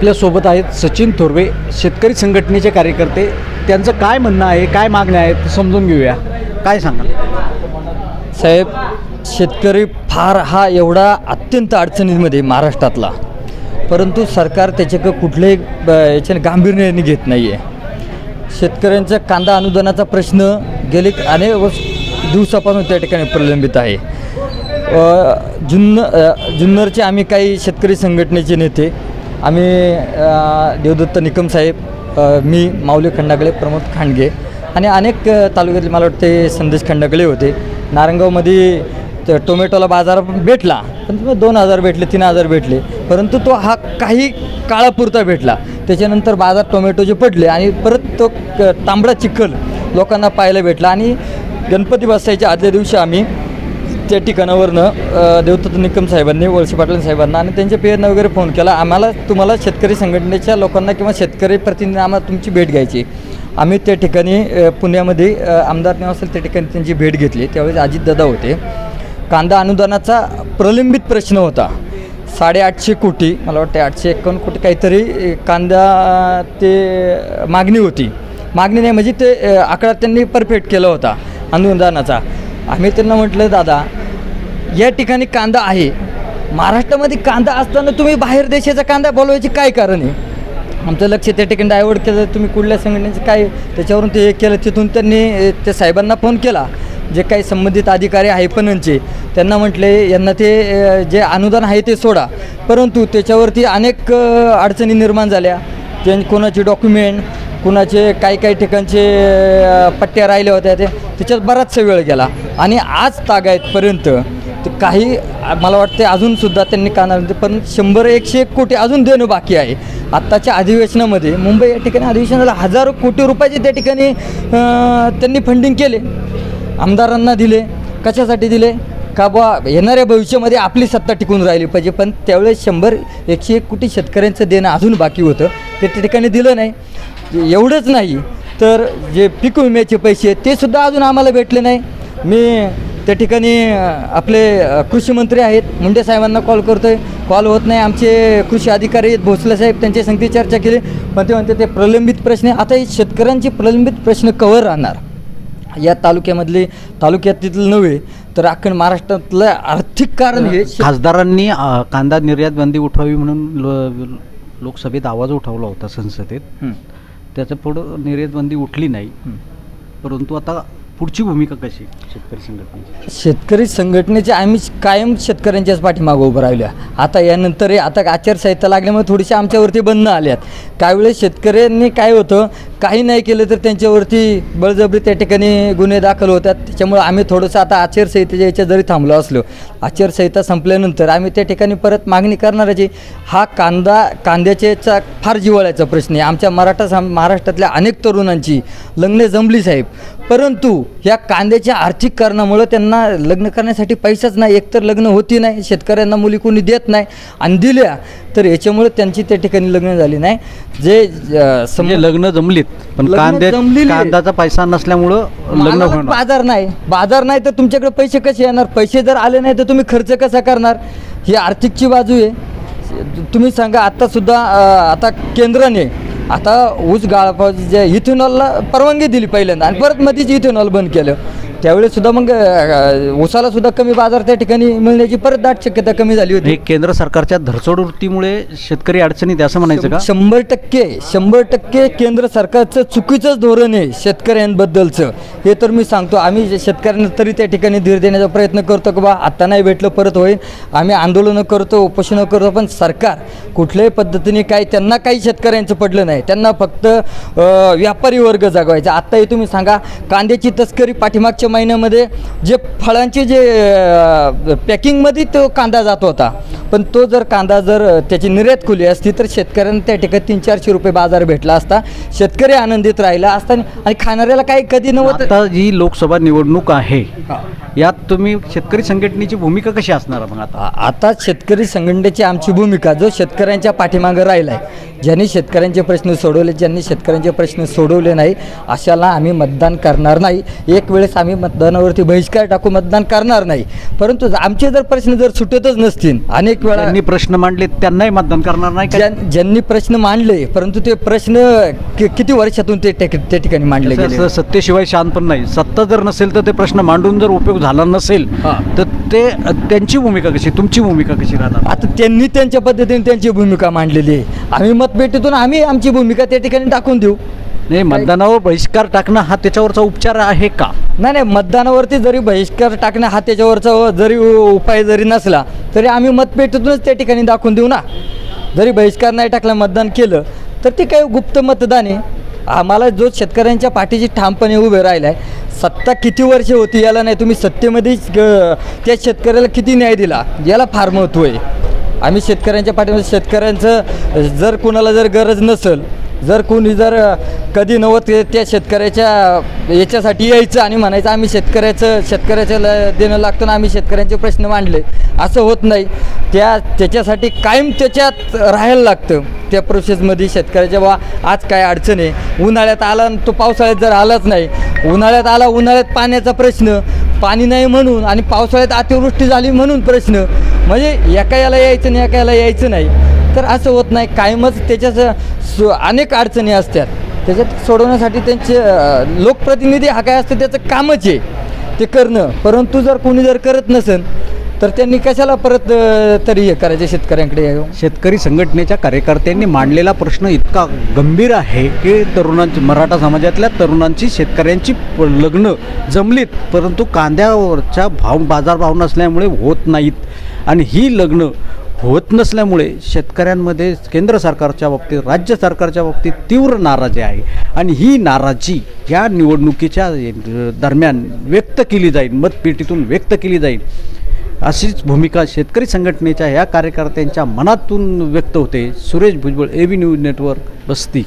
आपल्यासोबत आहेत सचिन थोरवे शेतकरी संघटनेचे कार्यकर्ते. त्यांचं काय म्हणणं आहे काय मागण्या आहेत समजून घेऊया. काय सांगा साहेब शेतकरी फार हा एवढा अत्यंत अडचणीमध्ये महाराष्ट्रातला. परंतु सरकार त्याच्याकडं कुठल्याही याच्याने गांभीर्याने घेत नाही आहे शेतकऱ्यांचा कांदा अनुदानाचा प्रश्न गेले अनेक वर्ष दिवसापासून त्या ठिकाणी प्रलंबित आहे. जुन्नर जुन्न जुन्नरचे आम्ही काही शेतकरी संघटनेचे नेते आम्ही देवदत्त निकम साहेब मी माऊली खंडागळे प्रमोद खांडगे आणि अनेक तालुक्यातले मला वाटते संदेश खंडागळे होते. नारंगावमध्ये त- टोमॅटोला बाजार भेटला पण तुम्ही दोन हजार भेटले तीन हजार भेटले. परंतु तो हा काही काळापुरता भेटला. त्याच्यानंतर बाजार टोमॅटोचे पडले आणि परत तो तांबडा चिखल लोकांना पाहायला भेटला आणि गणपती बसायच्या आदल्या दिवशी आम्ही त्या ठिकाणावरनं अ, देवदत्त निकम साहेबांनी वळसे पाटील साहेबांना आणि त्यांच्या पेरनं वगैरे फोन केला. आम्हाला तुम्हाला शेतकरी संघटनेच्या लोकांना किंवा शेतकरी प्रतिनिधी आम्हाला तुमची भेट घ्यायची. आम्ही त्या ठिकाणी पुण्यामध्ये आमदार निवासल त्या ठिकाणी त्यांची भेट घेतली. त्यावेळेस अजितदादा होते. कांदा अनुदानाचा प्रलंबित प्रश्न होता. साडेआठशे कोटी मला वाटते आठशे एकावन्न कोटी काहीतरी कांदा ते मागणी होती. मागणी नाही म्हणजे ते आकडा त्यांनी परफेक्ट केला होता अनुदानाचा. आम्ही त्यांना म्हटलं दादा या ठिकाणी कांदा आहे. महाराष्ट्रामध्ये कांदा असताना तुम्ही बाहेर देशाचा कांदा बोलवायचे काय कारण आहे? आमचं लक्ष त्या ठिकाणी डायवर्ट केलं. तुम्ही कुठल्या संघटनेचं काय त्याच्यावरून ते हे केलं तिथून त्यांनी त्या साहेबांना फोन केला. जे काही संबंधित अधिकारी आहे पणनचे त्यांना म्हटले यांना ते जे अनुदान आहे ते सोडा. परंतु त्याच्यावरती अनेक अडचणी निर्माण झाल्या. ज्यां कोणाचे डॉक्युमेंट कुणाचे काही काही ठिकाणचे पट्ट्या राहिल्या होत्या ते त्याच्यात बराचसा वेळ गेला. आणि आज तागायतपर्यंत काही मला वाटते अजूनसुद्धा त्यांनी कानामध्ये पण शंभर एकशे एक कोटी अजून देणं बाकी आहे. आत्ताच्या अधिवेशनामध्ये मुंबई या ठिकाणी अधिवेशनाला हजारो कोटी रुपयाचे त्या ठिकाणी त्यांनी फंडिंग केले. आमदारांना दिले कशासाठी दिले? का बा येणाऱ्या भविष्यामध्ये आपली सत्ता टिकून राहिली पाहिजे पण त्यावेळेस शंभर एकशे एक कोटी शेतकऱ्यांचं देणं अजून बाकी होतं ते त्या ठिकाणी दिलं नाही. एवढंच नाही. तर जे पीक विम्याचे पैसे आहेत ते सुद्धा अजून आम्हाला भेटले नाही. मी त्या ठिकाणी आपले कृषी मंत्री आहेत मुंडे साहेबांना कॉल करतो आहे कॉल होत नाही. आमचे कृषी अधिकारी आहेत भोसले साहेब त्यांच्या संगती चर्चा केली. पण ते म्हणते ते प्रलंबित प्रश्न. आता हे शेतकऱ्यांचे प्रलंबित प्रश्न कवर राहणार. या तालुक्यामधले तालुक्यातील नव्हे तर अख्खन महाराष्ट्रातलं आर्थिक कारण हे खासदारांनी कांदा निर्यात बंदी उठवावी म्हणून लोकसभेत आवाज उठवला होता संसदेत. त्याच्या पुढं निर्यात बंदी उठली नाही. परंतु आता पुढची भूमिका कशी शेतकरी संघटनेची? शेतकरी संघटनेचे आम्ही कायम शेतकऱ्यांच्याच पाठीमागं उभं राहिल्या आता यानंतर आता आचारसंहिता लागल्यामुळे थोडीशी आमच्यावरती बंधनं आल्यात काही वेळेस शेतकऱ्यांनी काय होतं काही नाही केलं तर त्यांच्यावरती बळजबरी त्या ठिकाणी गुन्हे दाखल होतात. त्याच्यामुळे आम्ही थोडंसं आता आचारसंहितेच्या याच्यात जरी थांबलो असलो आचारसंहिता संपल्यानंतर आम्ही त्या ठिकाणी परत मागणी करणाराची हा कांदा कांद्याच्याचा फार जिव्हाळ्याचा प्रश्न आहे. आमच्या मराठा साम महाराष्ट्रातल्या अनेक तरुणांची लग्न जमली साहेब. परंतु या कांद्याच्या आर्थिक कारणामुळं त्यांना लग्न करण्यासाठी पैसाच नाही. एकतर लग्न होती नाही शेतकऱ्यांना मुली कोणी देत नाही आणि दिल्या तर याच्यामुळे त्यांची त्या ठिकाणी लग्न झाली नाही. जे सम- म्हणजे लग्न जमलीत. पण लग्न कांद्यात जमलेली आहेत. कांद्याचा पैसा नसल्यामुळं लग्न मालालाच होणार. बाजार नाही. बाजार नाही तर तुमच्याकडे पैसे कसे येणार? पैसे जर आले नाही तर तुम्ही खर्च कसा करणार? ही आर्थिकची बाजू आहे. तुम्ही सांगा आत्तासुद्धा अं, आता केंद्राने आता ऊस गाळपा जे इथेनॉलला परवानगी दिली पहिल्यांदा आणि परत मध्येच इथेनॉल बंद केलं. त्यावेळेस सुद्धा मग ऊसाला सुद्धा कमी बाजार त्या ठिकाणी मिळण्याची परत दाट शक्यता कमी झाली होती. हे केंद्र सरकारच्या धरसोड वृत्तीमुळे शेतकरी अडचणीत असं म्हणायचं का? शंभर टक्के शंभर टक्के केंद्र सरकारचं चुकीचंच धोरण आहे शेतकऱ्यांबद्दलचं. हे तर मी सांगतो आम्ही शेतकऱ्यांना तरी त्या ठिकाणी धीर देण्याचा प्रयत्न करतो की बा आता नाही भेटलं परत होईल. आम्ही आंदोलनं करतो उपोषणं करतो पण सरकार कुठल्याही पद्धतीने काही त्यांना काही शेतकऱ्यांचं पडलं नाही. त्यांना फक्त व्यापारी वर्ग जगवायचा. आत्ताही तुम्ही सांगा कांद्याची तस्करी पाठीमागच्या महिन्यामध्ये जे फळांचे जे पॅकिंगमध्ये तो कांदा जात होता. पण तो जर कांदा जर त्याची निर्यात खुली असती तर शेतकऱ्यांना त्या ठिकाणी तीन चारशे रुपये बाजार भेटला असता. शेतकरी आनंदित राहिला असता आणि खाणाऱ्याला काही कधी नव्हतं. आता जी लोकसभा निवडणूक आहे यात तुम्ही शेतकरी संघटनेची भूमिका कशी असणार मग आता? आता शेतकरी संघटनेची आमची भूमिका जो शेतकऱ्यांच्या पाठीमागं राहिला आहे ज्यांनी शेतकऱ्यांचे प्रश्न सोडवले ज्यांनी शेतकऱ्यांचे प्रश्न सोडवले नाही अशाला आम्ही मतदान करणार नाही. एक वेळेस आम्ही मतदानावरती बहिष्कार टाकू मतदान करणार नाही. परंतु आमचे जर प्रश्न जर सुटतच नसतील अनेक वेळा त्यांनी प्रश्न मांडले त्यांनाही मतदान करणार नाही ज्यां- ज्यांनी प्रश्न मांडले परंतु ते प्रश्न कि- किती वर्षातून ते टेक- त्या ठिकाणी मांडले गेले? सत्तेशिवाय शांत पण नाही. सत्ता जर नसेल तर ते प्रश्न मांडून जर उपयोग झाला नसेल हा. तर ते त्यांची भूमिका कशी तुमची भूमिका कशी राहणार? आता त्यांनी त्यांच्या पद्धतीने त्यांची भूमिका मांडलेली आहे. आम्ही मतपेटीतून आम्ही आमची भूमिका त्या ठिकाणी टाकून देऊ. नाही मतदानावर बहिष्कार टाकणं हा त्याच्यावरचा उपचार आहे का? नाही नाही मतदानावरती जरी बहिष्कार टाकणं हा त्याच्यावरचा जरी उपाय जरी नसला तरी आम्ही मतपेटीतूनच त्या ठिकाणी दाखवून देऊ ना. जरी बहिष्कार नाही टाकला मतदान केलं तर ते काही गुप्त मतदान आहे. आम्हाला जो शेतकऱ्यांच्या पाठीशी ठामपणे उभे राहिला आहे सत्ता किती वर्षे होती याला नाही तुम्ही सत्तेमध्येच त्या शेतकऱ्याला किती न्याय दिला याला फार महत्त्व आहे. आम्ही शेतकऱ्यांच्या पाठीमध्ये शेतकऱ्यांचं जर कुणाला जर गरज नसेल जर कोणी जर कधी नव्वद त्या शेतकऱ्याच्या याच्यासाठी यायचं आणि म्हणायचं आम्ही शेतकऱ्याचं शेतकऱ्याच्या ल- देणं लागतं ना आम्ही शेतकऱ्यांचे प्रश्न मांडले. असं होत नाही. त्या त्याच्यासाठी कायम त्याच्यात राहायला लागतं. त्या प्रोसेसमध्ये शेतकऱ्याच्या बा आज काय अडचण आहे? उन्हाळ्यात आला आणि तो पावसाळ्यात जर आलाच नाही. उन्हाळ्यात आला उन्हाळ्यात पाण्याचा प्रश्न. पाणी नाही म्हणून आणि पावसाळ्यात अतिवृष्टी झाली म्हणून प्रश्न. म्हणजे एका याला यायचं नाही एका याला यायचं नाही. तर असं होत नाही. कायमच त्याच्या अनेक अडचणी असतात. त्याच्यात सोडवण्यासाठी त्यांचे लोकप्रतिनिधी हा काय असतं त्याचं कामच आहे ते करणं. परंतु जर कोणी जर करत नसेल तर त्यांनी कशाला परत तरी हे करायचं शेतकऱ्यांकडे? शेतकरी संघटनेच्या कार्यकर्त्यांनी मांडलेला प्रश्न इतका गंभीर आहे की तरुणांची मराठा समाजातल्या तरुणांची शेतकऱ्यांची प- लग्न जमलीत परंतु कांद्यावरच्या भाव बाजारभाव नसल्यामुळे होत नाहीत. आणि ही लग्न होत नसल्यामुळे शेतकऱ्यांमध्ये केंद्र सरकारच्या बाबतीत राज्य सरकारच्या बाबतीत तीव्र नाराजी आहे. आणि ही नाराजी या निवडणुकीच्या दरम्यान व्यक्त केली जाईल मतपेटीतून व्यक्त केली जाईल. अशीच भूमिका शेतकरी संघटनेच्या या कार्यकर्त्यांच्या मनातून व्यक्त होते. Suresh Bhujbal A V news network Basti